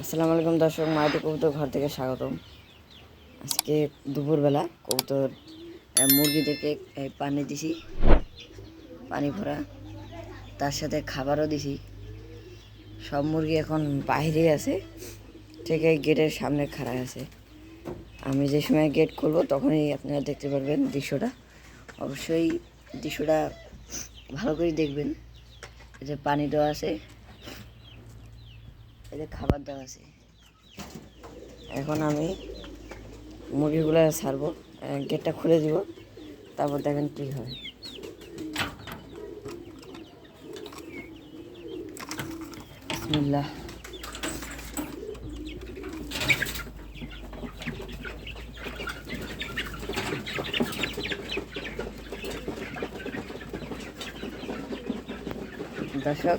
আসসালামু আলাইকুম দর্শক মাইটি কবুতর ঘর থেকে স্বাগতম। আজকে দুপুরবেলা কবুতর মুরগিদেরকে পানি দিছি, পানি ভরা। তার সাথে খাবারও দিছি। সব মুরগি এখন বাইরে আছে এই গেটের সামনে খাড়া আছে। আমি যে সময় গেট খুলবো তখনই আপনারা দেখতে পারবেন দৃশ্যটা। অবশ্যই দৃশ্যটা ভালো করে দেখবেন। যে পানি দেওয়া আছে এই খাবার দেওয়া আছে। এখন আমি মুরগিগুলো ছাড়বো গেটটা খুলে দিব, তারপর দেখেন কী হয়। দর্শক,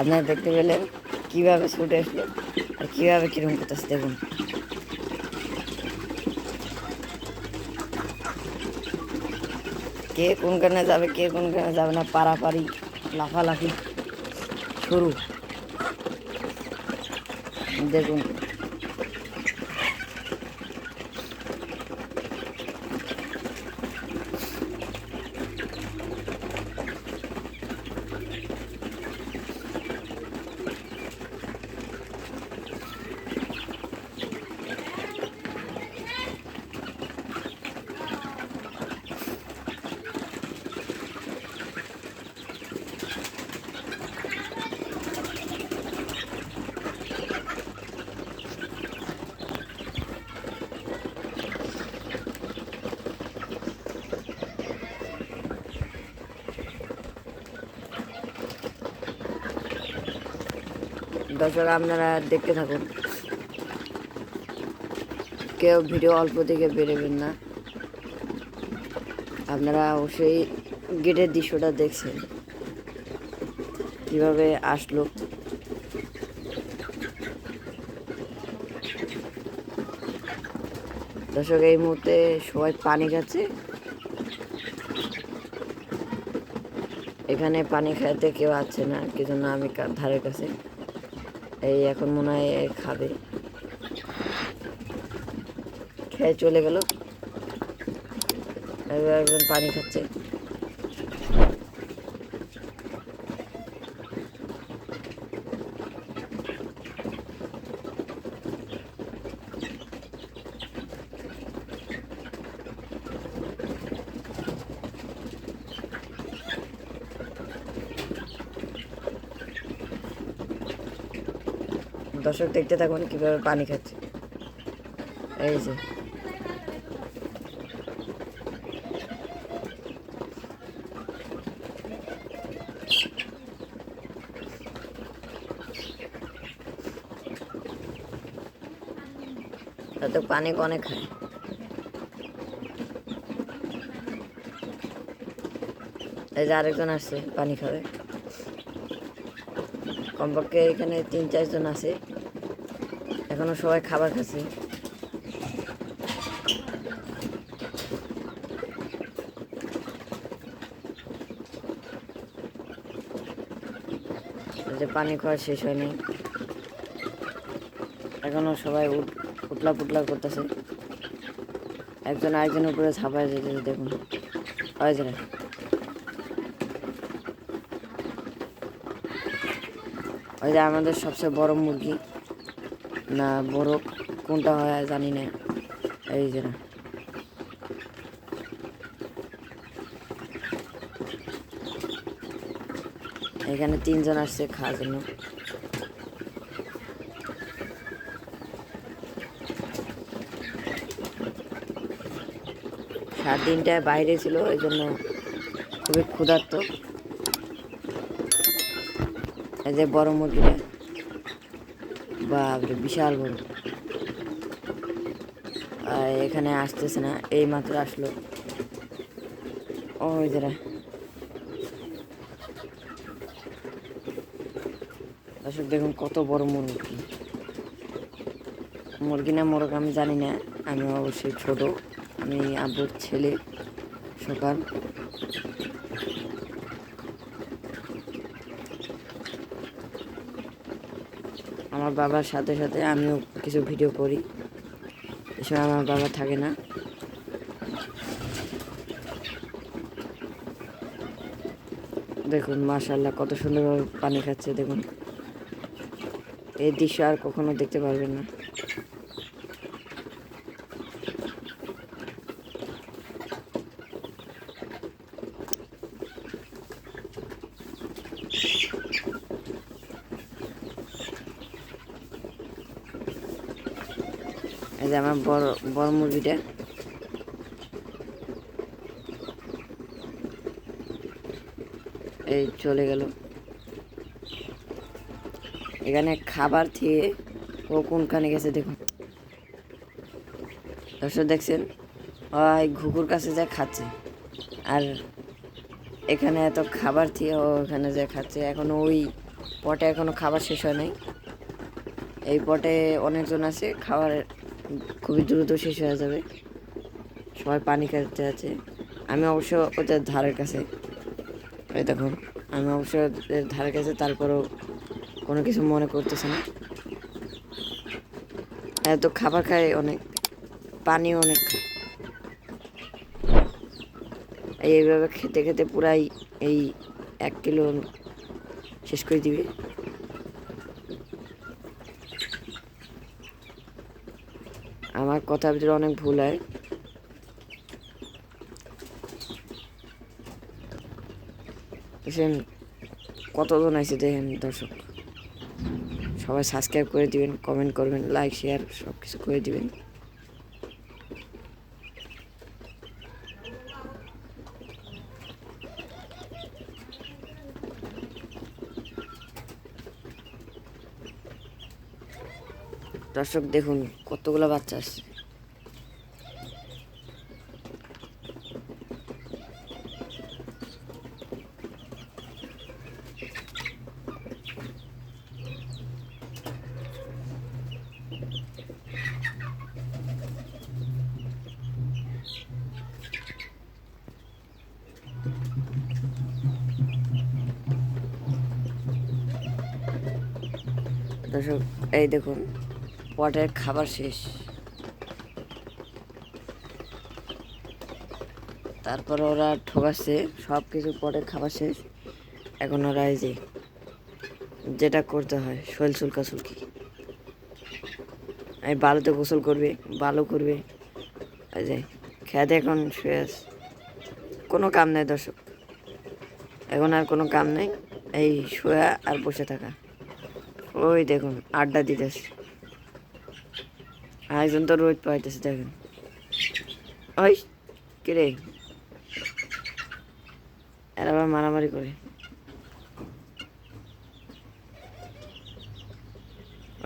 আপনারা দেখতে পেলেন কীভাবে ছুটে আসলো আর কীভাবে কীরকম করতেছে দেখুন। কে কোনখানে যাবে, কে কোনখানে যাবে না, পারাপারি, লাফালাফি, শুরু। দেখুন। দর্শক আপনারা দেখতে থাকুন। কেউ ভিডিও অল্প থেকে বেরোবেন না। আপনারা অবশ্যই গেটের দৃশ্যটা দেখছেন। কীভাবে আসলো। দর্শক, এই মুহূর্তে সবাই পানি খাচ্ছে। এখানে পানি খাইতে কেউ আছে না, কি জন্য আমি ধারের কাছে। এই এখন মনে হয় খাবে। খেয়ে চলে গেল। একজন পানি খাচ্ছে। দর্শক দেখতে থাকুন কীভাবে পানি খাচ্ছে। এই যে। তো পানি অনেক খায়। এই যে আরেকজন আসছে, পানি খাবে। কমপক্ষে এখানে তিন চারজন আছে। এখনও সবাই খাবার খাচ্ছে। যে পানি খাওয়া শেষ হয়নি। এখনও সবাই উঠলা পুটলা করতেছে। একজন আরেকজনের উপরে ছাপায় যেতেছে দেখুন। হয় ওই যে আমাদের সবচেয়ে বড় মুরগি। না, বড় কোনটা হয় জানি না। এই যে না। এখানে তিনজন আসছে খাওয়ার জন্য। সাত দিনটায় বাইরে ছিল এই জন্য খুবই ক্ষুধার্ত। এই যে বড় মুরগিটা। বাপরে, বিশাল বড়। আর এখানে আসতেছে না, এই মাত্র আসলো। ওই যারা দর্শক, দেখুন কত বড় মুরগি। মুরগি না, মোরগ আমি জানি না আমি অবশ্যই ছোট। আমি আব্বুর ছেলে, সকাল। আমার বাবার সাথে সাথে আমিও কিছু ভিডিও করি। এসব আমার বাবা থাকে না। দেখুন মাশাল্লাহ কত সুন্দরভাবে পানি খাচ্ছে, দেখুন। এই দৃশ্য আর কখনো দেখতে পারবেন না। যে আমার বড় বড় মুরগিটা। এই চলে গেল। এখানে খাবার খেয়ে ও কোনখানে গেছে দেখুন। দর্শক দেখছেন? ওই ঘুঘুর কাছে যা খাচ্ছে। আর এখানে এত খাবার খেয়ে ও এখানে যা খাচ্ছে। এখনও ওই পটে এখনও খাবার শেষ হয় নাই। এই পটে অনেকজন আছে খাবার খুবই দ্রুত শেষ হয়ে যাবে। সবাই পানি খেতে আছে আমি অবশ্য ওদের ধারের কাছে। এই দেখুন আমি অবশ্য ওদের ধারের কাছে, তারপরেও কোনো কিছু মনে করতেছে না। এত খাবার খায় অনেক, পানিও অনেক। এইভাবে খেতে খেতে পুরাই এই এক কিলো শেষ করে দিবে। কথার ভিতরে অনেক ভুল হয়। দেখেন, কতজন আছে দেখেন দর্শক। সবাই সাবস্ক্রাইব করে দিবেন কমেন্ট করবেন লাইক শেয়ার সব কিছু করে দিবেন। দর্শক দেখুন, কতগুলো বাচ্চা আসছে। দর্শক, এই দেখুন পটের খাবার শেষ। তারপর ওরা ঠোকাচ্ছে সব কিছু পটের খাবার শেষ। এখন ওরা এই যে, যেটা করতে হয়, শৈল চুলকা চুলকি এই বালুতে গোসল করবে, বালু করবে, এই যে, খেতে এখন শুয়ে আছে। কোনো কাম নেই দর্শক। এখন আর কোনো কাম নেই, এই শোয়া আর বসে থাকা। ওই দেখুন, আড্ডা দিতেছে। আরেকজন তো রোদ পাইতেছে, দেখেন। ওই কিরে এরা আবার মারামারি করে।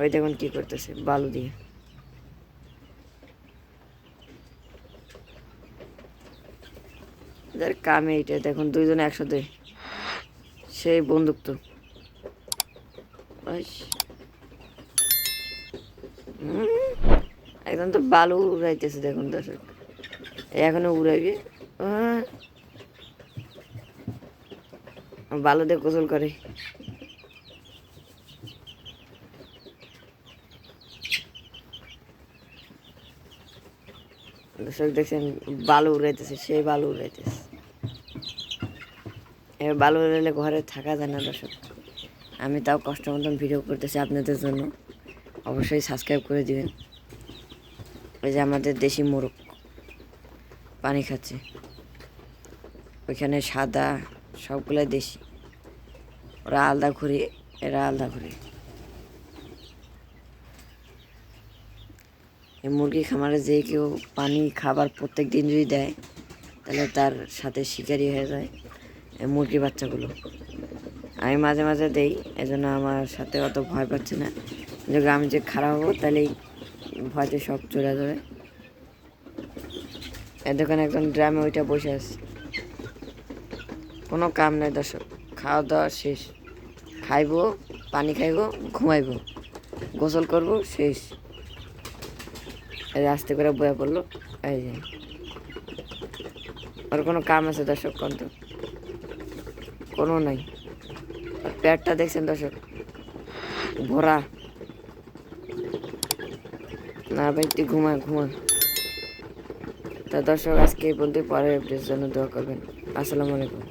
ওই দেখুন কি করতেছে, বালু দিয়ে। কামে এইটা, দেখুন, দুইজন একসাথে। সেই বন্দুক তো একদম তো বালু উড়াইতেছে দেখুন দর্শক। এখনও উড়াইবে। বালু দিয়ে গোসল করে। দর্শক দেখছেন, বালু উড়াইতেছে, সেই বালু উড়াইতেছে। এবার বালু উড়াইলে ঘরে থাকা যায় না দর্শক। আমি তাও কষ্ট মতন ভিডিও করতেছি আপনাদের জন্য। অবশ্যই সাবস্ক্রাইব করে দিবেন। ওই যে আমাদের দেশি মোরগ পানি খাচ্ছে। ওইখানে সাদা সবগুলো দেশি। ওরা আলাদা ঘুরে, এরা আলাদা ঘুরে। এই মুরগি খামারে যে কেউ পানি খাবার প্রত্যেক দিন যদি দেয়, তাহলে তার সাথে শিকারি হয়ে যায় এই মুরগি বাচ্চাগুলো। আমি মাঝে মাঝে দেই, এজন্য আমার সাথে অত ভয় পাচ্ছে না। যদি আমি যে খারাপ হব, তাহলেই ভয়তে সব চলে যাবে। এ দোকানে একজন ড্রামে ওইটা বসে আছে। কোনো কাম নাই দর্শক, খাওয়া দাওয়া শেষ। খাইবো, পানি খাইবো, ঘুমাইবো। গোসল করব, শেষ। এই আস্তে করে বয়া পড়ল, এই যে। আর কোনো কাম আছে দর্শক, কন্ত। কোনো নাই। প্যাডটা দেখছেন দর্শক? ভরা। না ভাই তুই ঘুমা ঘুমা তা দর্শক, আজকে এই বলতে পারে জন্য দোয়া করবেন। আসসালামু আলাইকুম।